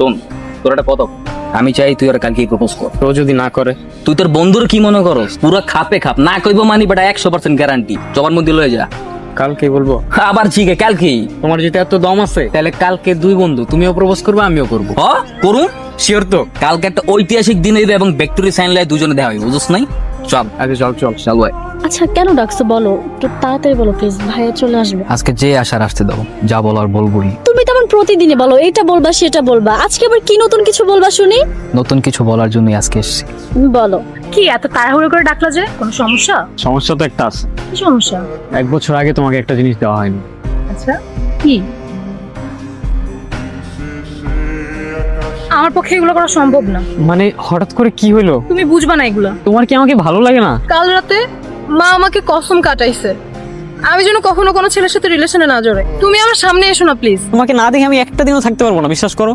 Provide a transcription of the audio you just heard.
শোন তোর একটা কথা আমি চাই তুই আর কালকে প্রপোজ কর। তো যদি না করে? তুই তোর বন্ধুর কি মনে করস? পুরো খাপে খাপ। না কইব মানি বেটা একশো পার্সেন্ট গ্যারান্টি মধ্যে লয়ে যা। কালকে বলব। আবার ঠিক কালকে তোমার যেটা এত দম আছে তাহলে কালকে দুই বন্ধু তুমিও প্রপোজ করবে আমিও করব। হ? করুন শিওর তো। কালকে একটা ঐতিহাসিক দিন হইবে এবং ব্যক্তির সাইন লাই দুজনে দেওয়া হইবে বুঝছ নাই? চল। আগে চল চল। চল ভাই। আচ্ছা কেন ডাকছো? বলো একটু তাড়াতাড়ি বলো প্লিজ ভাইয়া চলে আসবে। আজকে যে আসার আসতে দাও যা বলার বলবই। প্রতিদিনই বলো এটা বলবা সেটা বলবা। আজকে আবার কি নতুন কিছু বলবা শুনি? নতুন কিছু বলার জন্য আজকে এসেছি। বলো। কি এত তাড়াহুড়ো করে ডাকলা যে? কোনো সমস্যা? সমস্যা তো একটা আছে। কি সমস্যা? এক বছর আগে তোমাকে একটা জিনিস দেওয়া হয়নি। আচ্ছা কি? আমার পক্ষে এগুলো করা সম্ভব না। মানে হঠাৎ করে কি হলো? তুমি বুঝবা না এগুলো। তোমার কি আমাকে ভালো লাগে না? কাল রাতে মা আমাকে কসম কাটাইছে। আমি যেন কখনো কোনো ছেলের সাথে রিলেশনে না জড়ে তুমি আমার সামনে এসো না প্লিজ তোমাকে না দেখে আমি একটা দিনও থাকতে পারব না, বিশ্বাস করো।